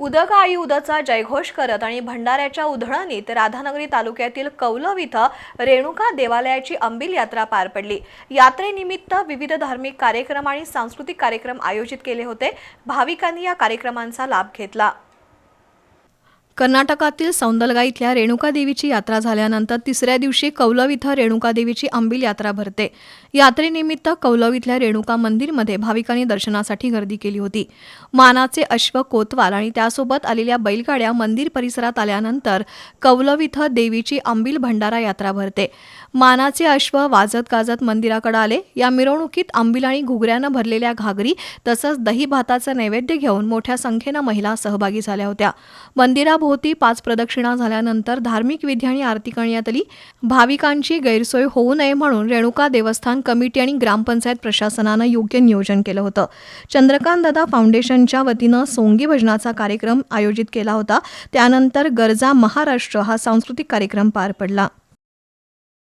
उदक आई उदचा जयघोष करत आणि भंडाऱ्याच्या उधळणीत राधानगरी तालुक्यातील कौलव इथं रेणुका देवालयाची अंबिल यात्रा पार पडली. यात्रेनिमित्त विविध धार्मिक कार्यक्रम आणि सांस्कृतिक कार्यक्रम आयोजित केले होते. भाविकांनी या कार्यक्रमांचा लाभ घेतला. कर्नाटकातील सौंदलगा इथल्या रेणुका देवीची यात्रा झाल्यानंतर तिसऱ्या दिवशी कौलव इथं रेणुका देवीची अंबिल यात्रा भरते. यात्रेनिमित्त कौलव इथल्या रेणुका मंदिरमध्ये भाविकांनी दर्शनासाठी गर्दी केली होती. मानाचे अश्व कोतवाल आणि त्यासोबत आलेल्या बैलगाड्या मंदिर परिसरात आल्यानंतर कौलव इथं देवीची अंबिल भंडारा यात्रा भरते. मानाचे अश्व वाजत गाजत मंदिराकडे आले. या मिरवणुकीत अंबिल आणि घुगऱ्यानं भरलेल्या घागरी तसंच दही भाताचं नैवेद्य घेऊन मोठ्या संख्येनं महिला सहभागी झाल्या होत्या. मंदिराभोवती होती. पाच प्रदक्षिणा झाल्यानंतर धार्मिक विधी आणि आरती करण्यात आली. भाविकांची गैरसोय होऊ नये म्हणून रेणुका देवस्थान कमिटी आणि ग्रामपंचायत प्रशासनानं योग्य नियोजन केलं होतं. चंद्रकांत दादा फाउंडेशनच्या वतीनं सोंगी भजनाचा कार्यक्रम आयोजित केला होता. त्यानंतर गरजा महाराष्ट्र हा सांस्कृतिक कार्यक्रम पार पडला.